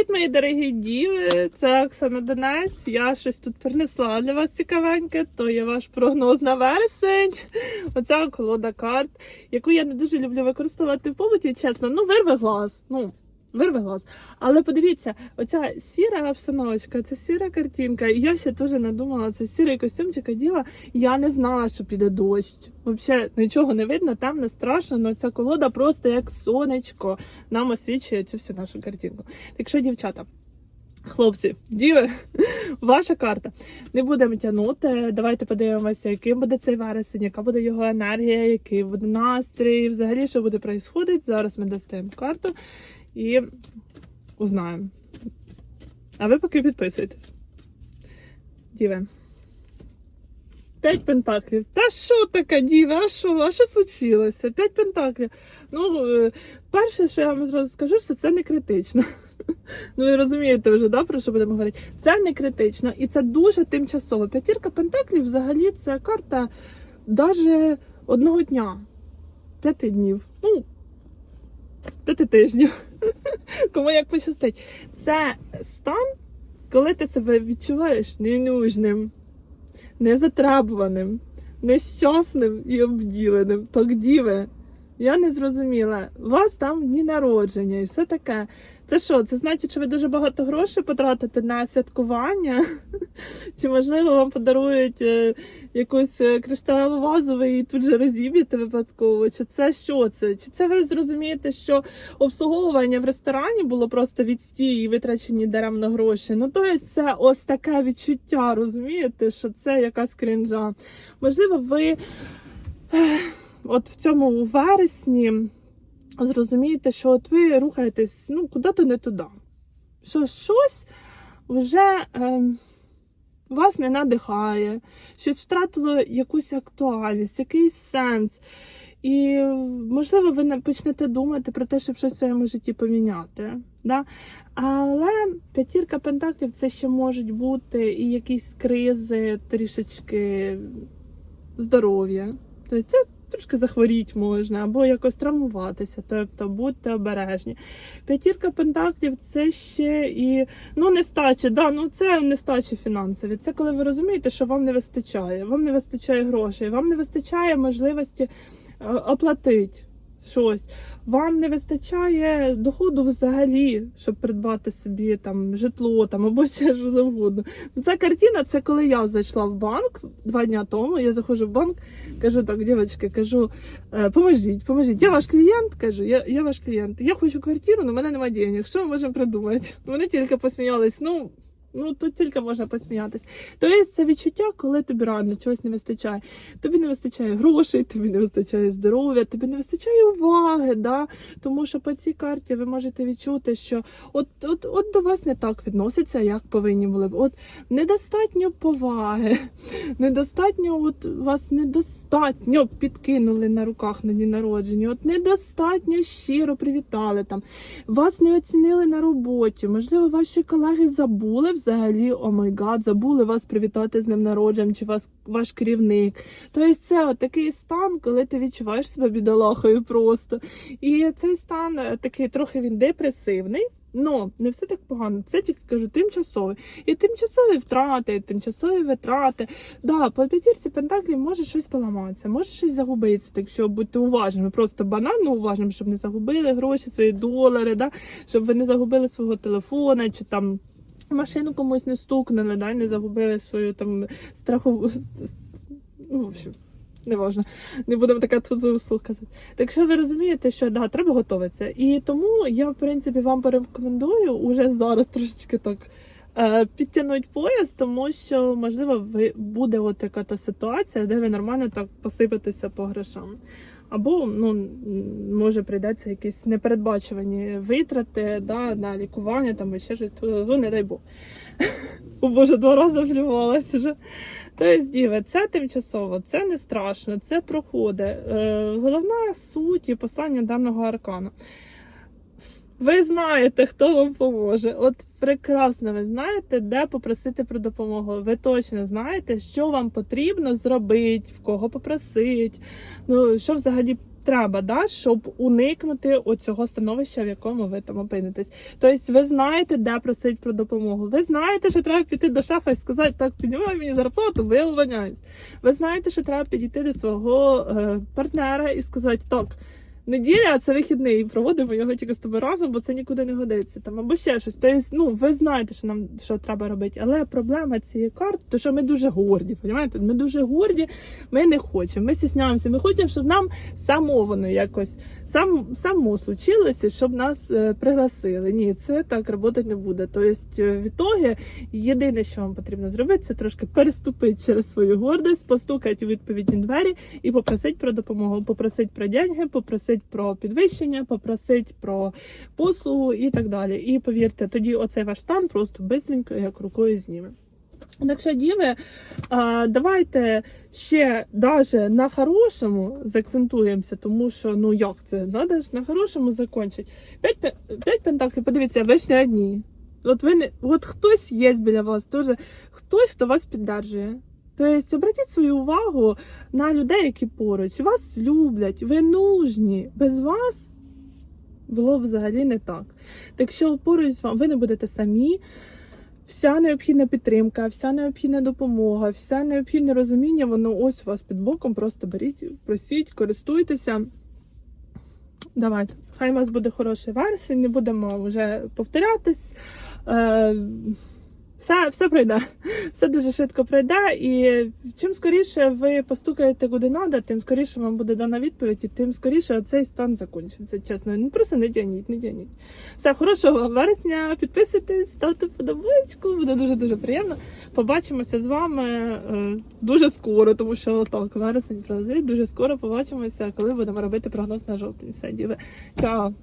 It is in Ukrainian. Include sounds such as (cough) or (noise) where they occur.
Привіт, мої дорогі діви! Це Оксана Донець. Я щось тут принесла для вас цікавеньке. То є ваш прогноз на вересень. (laughs) Оця колода карт, яку я не дуже люблю використовувати в побуті, чесно. Ну, вирве глаз. Ну, вирве глаз. Але подивіться, оця сіра обстановочка, це сіра картинка. Я ще теж надумала, це сірий костюмчик оділа. Я не знала, що піде дощ. Взагалі нічого не видно, темно, страшно, але ця колода просто як сонечко нам освічує цю всю нашу картинку. Так що, дівчата, хлопці, діви, (laughs) ваша карта. Не будемо тягнути. Давайте подивимося, яким буде цей вересень, яка буде його енергія, який буде настрій, взагалі, що буде відбуватися. Зараз ми достаємо карту і узнаємо. А ви поки підписуйтесь. Діви. П'ять пентаклів. Та що таке, діва? А що? А що случилося? П'ять пентаклів. Ну, е, перше, що я вам зразу скажу, що це не критично. (laughs) Ну, ви розумієте вже, да, про що будемо говорити? Це не критично і це дуже тимчасово. П'ятірка пентаклів взагалі це карта навіть одного дня, п'яти днів. Ну, п'яти тижнів. (laughs) Кому як пощастить. Це стан, коли ти себе відчуваєш ненужним, незатребуваним, нещасним і обділеним. Так діве. Я не зрозуміла. У вас там дні народження і все таке. Це що? Це значить, що ви дуже багато грошей потратите на святкування? (laughs) Чи можливо вам подарують е, якусь е, кришталеву вазу, ви її тут же розіб'єте випадково? Чи це що це? Чи це ви зрозумієте, що обслуговування в ресторані було просто відстій і витрачені даремно гроші? Ну то це ось таке відчуття, розумієте, що це якась крінжа. Можливо, ви. От в цьому вересні зрозумієте, що от ви рухаєтесь ну, куди-то не туди. Що щось вже е, вас не надихає, щось втратило якусь актуальність, якийсь сенс. І, можливо, ви не почнете думати про те, щоб щось в своєму житті поміняти. Да? Але п'ятірка пентаклів це ще можуть бути і якісь кризи, трішечки здоров'я. Тобто це трошки захворіти можна, або якось травмуватися, тобто будьте обережні. П'ятірка пентаклів це ще і ну нестача, да, ну це нестачі фінансові. Це коли ви розумієте, що вам не вистачає. Вам не вистачає грошей, вам не вистачає можливості е, оплатити щось. Вам не вистачає доходу взагалі, щоб придбати собі там житло там або ще що завгодно. Ну, Ця картина, це коли я зайшла в банк два дні тому. Я заходжу в банк, кажу так, дівчатки, кажу, «Е, поможіть, поможіть. Я ваш клієнт, кажу, я, я ваш клієнт. Я хочу квартиру, але в мене немає денег. Що ми можемо придумати? Вони тільки посміялись. Ну. Ну, тут тільки можна посміятись. Тобто це відчуття, коли тобі реально чогось не вистачає. Тобі не вистачає грошей, тобі не вистачає здоров'я, тобі не вистачає уваги. Да? Тому що по цій карті ви можете відчути, що от, от, от до вас не так відносяться, як повинні були б. От недостатньо поваги, недостатньо, от вас недостатньо підкинули на руках на дні народження, от недостатньо щиро привітали там. Вас не оцінили на роботі. Можливо, ваші колеги забули взагалі, о май гад, забули вас привітати з ним народженням, чи вас ваш керівник. Тобто це от такий стан, коли ти відчуваєш себе бідолахою просто. І цей стан е, такий трохи він депресивний. Ну, не все так погано. Це тільки кажу тимчасовий. І тимчасові втрати, і тимчасові витрати. Да, по п'ятірці пентаклів може щось поламатися, може щось загубитися. Так що будьте уважними, просто банально уважними, щоб не загубили гроші, свої долари, да? щоб ви не загубили свого телефона чи там. Машину комусь не стукнули, да, не загубили свою там страхову. Ну, в общем, не важно. Не будемо таке тут за казати. Так що ви розумієте, що да, треба готуватися. І тому я, в принципі, вам порекомендую уже зараз трошечки так. е, Підтягнуть пояс, тому що можливо ви буде от така та ситуація, де ви нормально так посипетеся по грошам. Або ну може прийдеться якісь непередбачувані витрати да, на лікування там і ще щось. Ну, не дай Бог. (laughs) О Боже, два рази вживалася вже. Тобто, діви, це тимчасово, це не страшно, це проходить. Е, головна суть і послання даного аркану. Ви знаєте, хто вам поможе. От прекрасно, ви знаєте, де попросити про допомогу. Ви точно знаєте, що вам потрібно зробити, в кого попросити, ну що взагалі треба, да, щоб уникнути оцього становища, в якому ви там опинитесь. Тобто, ви знаєте, де просить про допомогу. Ви знаєте, що треба піти до шефа і сказати, так, піднімай мені зарплату, увольняюсь. Ви знаєте, що треба підійти до свого е, партнера і сказати, так. Неділя це вихідний, і проводимо його тільки з тобою разом, бо це нікуди не годиться. Там або ще щось. Тобто, ну ви знаєте, що нам що треба робити. Але проблема цієї карти, то що ми дуже горді. Понімаєте? Ми дуже горді, ми не хочемо. Ми стісняємося. Ми хочемо, щоб нам само воно якось сам само случилося, щоб нас е, пригласили. Ні, це так працювати не буде. Тобто, е, в ітогі, єдине, що вам потрібно зробити, це трошки переступити через свою гордость, постукати у відповідні двері і попросити про допомогу, попросити про деньги, попросити про підвищення, попросити про послугу і так далі. І повірте, тоді оцей ваш стан просто бистренько, як рукою зніме. Так що, діви, давайте ще даже на хорошому заакцентуємося, тому що ну як це? Надо ж на хорошому закончити. П'ять, п'ять пентаклів, подивіться, ви ж не одні. От ви не от хтось є біля вас, теж хтось, хто вас піддержує. Тобто обратіть свою увагу на людей, які поруч. Вас люблять, ви нужні. Без вас було взагалі не так. Так що поруч з вами ви не будете самі. Вся необхідна підтримка, вся необхідна допомога, вся необхідне розуміння, воно ось у вас під боком. Просто беріть, просіть, користуйтеся. Давайте. Хай у вас буде хороший вересень, не будемо вже повторятись. Все, все пройде. Все дуже швидко пройде. І чим скоріше ви постукаєте куди треба, тим скоріше вам буде дана відповідь, і тим скоріше цей стан закінчиться. Чесно, ну просто не дяніть, не дяніть. Все, хорошого вересня. Підписуйтесь, ставте подобаєчку. Буде дуже дуже приємно. Побачимося з вами е, дуже скоро, тому що так, вересень пролетить. Дуже скоро побачимося, коли будемо робити прогноз на жовтень. Все, діви. Чао!